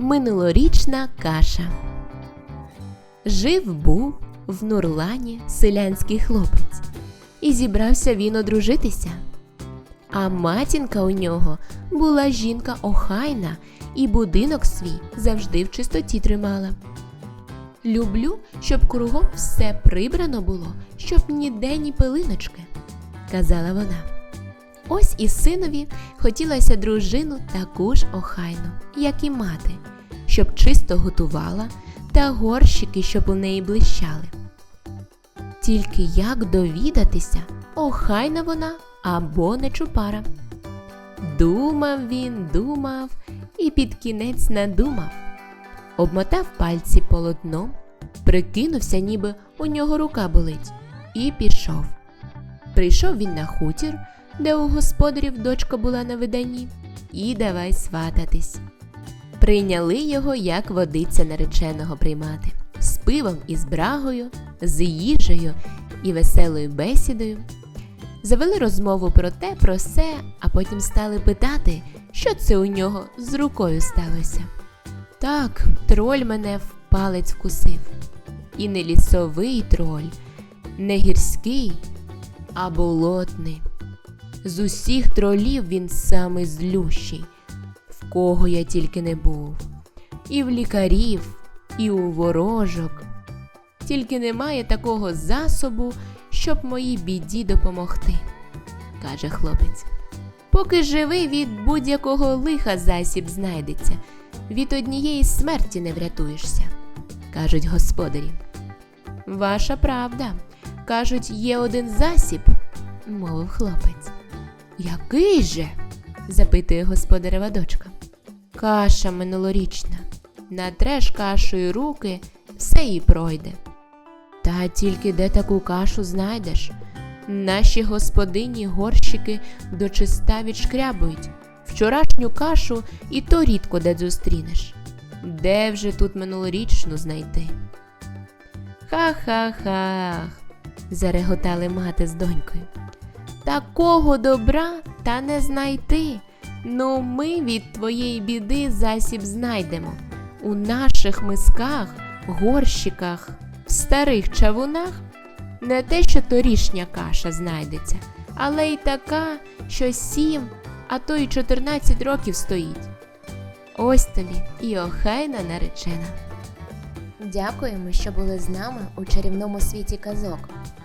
Минулорічна каша. Жив був в Нурлані селянський хлопець, і зібрався він одружитися. А матінка у нього була жінка охайна, і будинок свій завжди в чистоті тримала. Люблю, щоб кругом все прибрано було, щоб ніде ні пилиночки, казала вона. Ось і синові хотілося дружину таку ж охайну, як і мати, щоб чисто готувала та горщики, щоб у неї блищали. Тільки як довідатися, охайна вона або не чупара. Думав він, думав і під кінець надумав. Обмотав пальці полотном, прикинувся, ніби у нього рука болить, і пішов. Прийшов він на хутір, де у господарів дочка була на виданні, і давай свататись. Прийняли його, як водиця нареченого приймати, з пивом і з брагою, з їжею і веселою бесідою. Завели розмову про те, про все, а потім стали питати, що це у нього з рукою сталося. Так, троль мене в палець вкусив. І не лісовий троль, не гірський, а болотний. З усіх тролів він самий злющий, в кого я тільки не був. І в лікарів, і у ворожок. Тільки немає такого засобу, щоб моїй біді допомогти, каже хлопець. Поки живий від будь-якого лиха засіб знайдеться, від однієї смерті не врятуєшся, кажуть господарі. Ваша правда. Кажуть, є один засіб, мовив хлопець. Який же? запитує господарева дочка. Каша минулорічна. Натреш кашею руки, все їй пройде. Та тільки де таку кашу знайдеш? Наші господині горщики дочиста відшкрябують. Вчорашню кашу і то рідко де зустрінеш. Де вже тут минулорічну знайти? Ха-ха-ха, зареготали мати з донькою. Такого добра та не знайти. Ну ми від твоєї біди засіб знайдемо. У наших мисках, горщиках, в старих чавунах не те, що торішня каша знайдеться, але й така, що сім, а то й чотирнадцять років стоїть. Ось тобі і охайна наречена. Дякуємо, що були з нами у чарівному світі казок.